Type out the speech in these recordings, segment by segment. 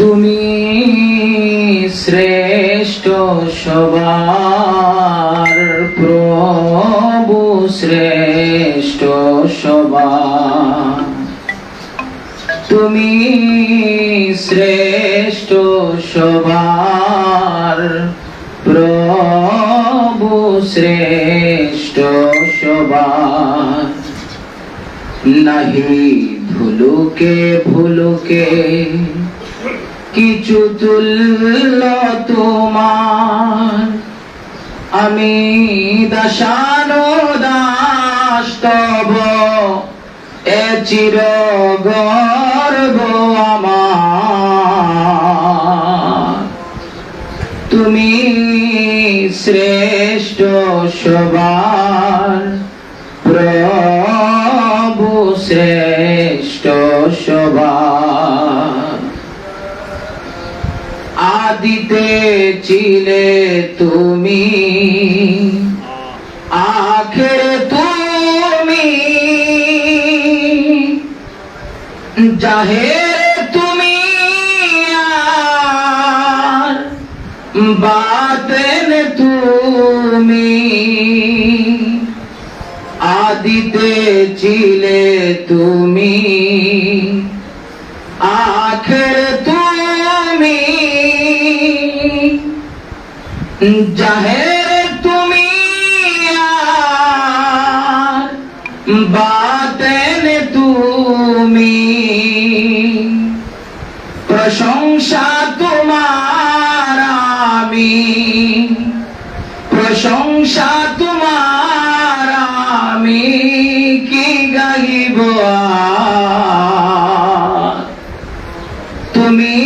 তুমি শ্রেষ্ঠ সবার, প্রভু শ্রেষ্ঠ সবার। তুমি শ্রেষ্ঠ সবার, প্রভু শ্রেষ্ঠ সবার। নাহি ভুলুকে ভুলুকে কিছু তুল্য তোমার। আমি দাসানো দাস তব, এ চির গর্ব আমার। তুমি শ্রেষ্ঠ সবার, প্রভু শ্রেষ্ঠ সবার। আদিতে ছিলে তুমি। আখের তুমি। জাহের তুমি আর বাতেন তুমি। আদিতে ছিলে তুমি। আখের তুমি জাহের তুমি বাতেন তুমি। প্রশংসা তোমার আমি। প্রশংসা তোমার আমি কি গাইব তুমি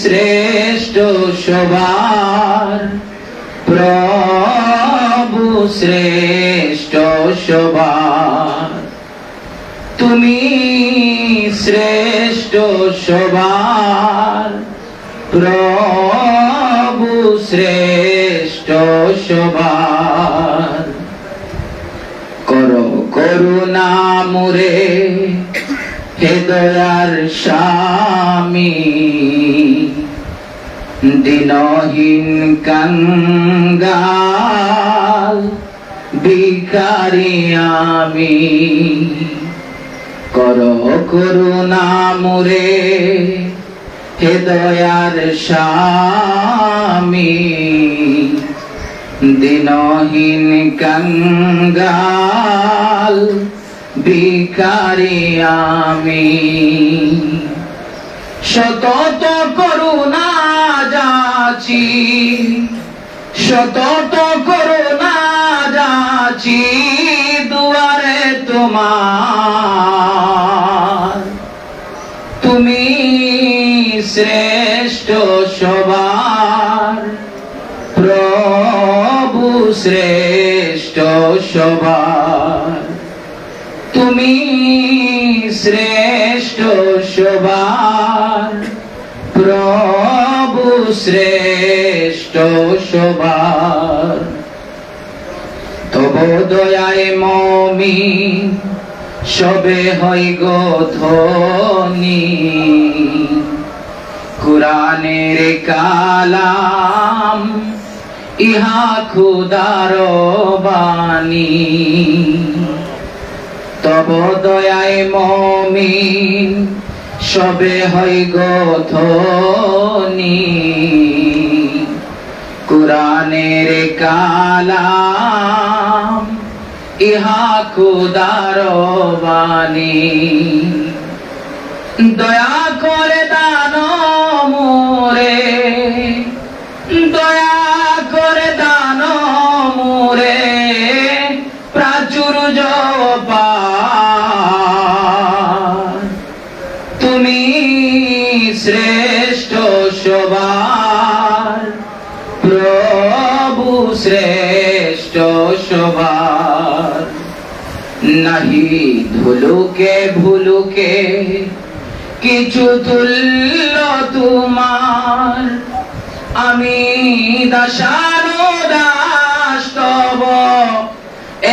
শ্রেষ্ঠ সবার শ্রেষ্ঠ সবার তুমি শ্রেষ্ঠ সবার প্রভু শ্রেষ্ঠ সবার কর করুণা মুরে হেদয়ার স্বামী। দিনহীন কাঙ্গাল আমি। কর করুণা মুরে হেদয়ার স্বামী। দিনহীন কঙ্গাল ভিখারি আমি। শতত করুণা যাচি শতত করুণা যাচি দুয়ারে তোমার। তুমি শ্রেষ্ঠ সবার। প্রভু শ্রেষ্ঠ সবার। তুমি শ্রেষ্ঠ সবার। প্রভু শ্রেষ্ঠ সবার। দয়ায় মমি, সবে হই গো ধনী কুরানের কালাম, ইহা খুদার বাণী। তব দয়ায় মমিন সবে হই গথনি কুরানের কালাম ইহা খুদার বাণী। দয়া করে দান মোরে। দয়া করে দান মোরে। প্রাচুর্য পার। তুমি শ্রেষ্ঠ সবার। প্রভু শ্রেষ্ঠ সবার। নাহি ধুলুকে ভুলুকে, কিছু তুল্য তোমার। আমি দাসানো দাস তব,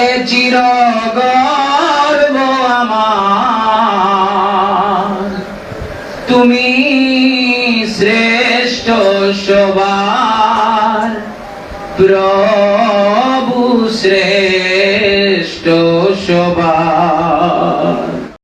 এ চির গর্ব আমার। তুমি শ্রেষ্ঠ সবার, প্রভু শ্রেষ্ঠ সবার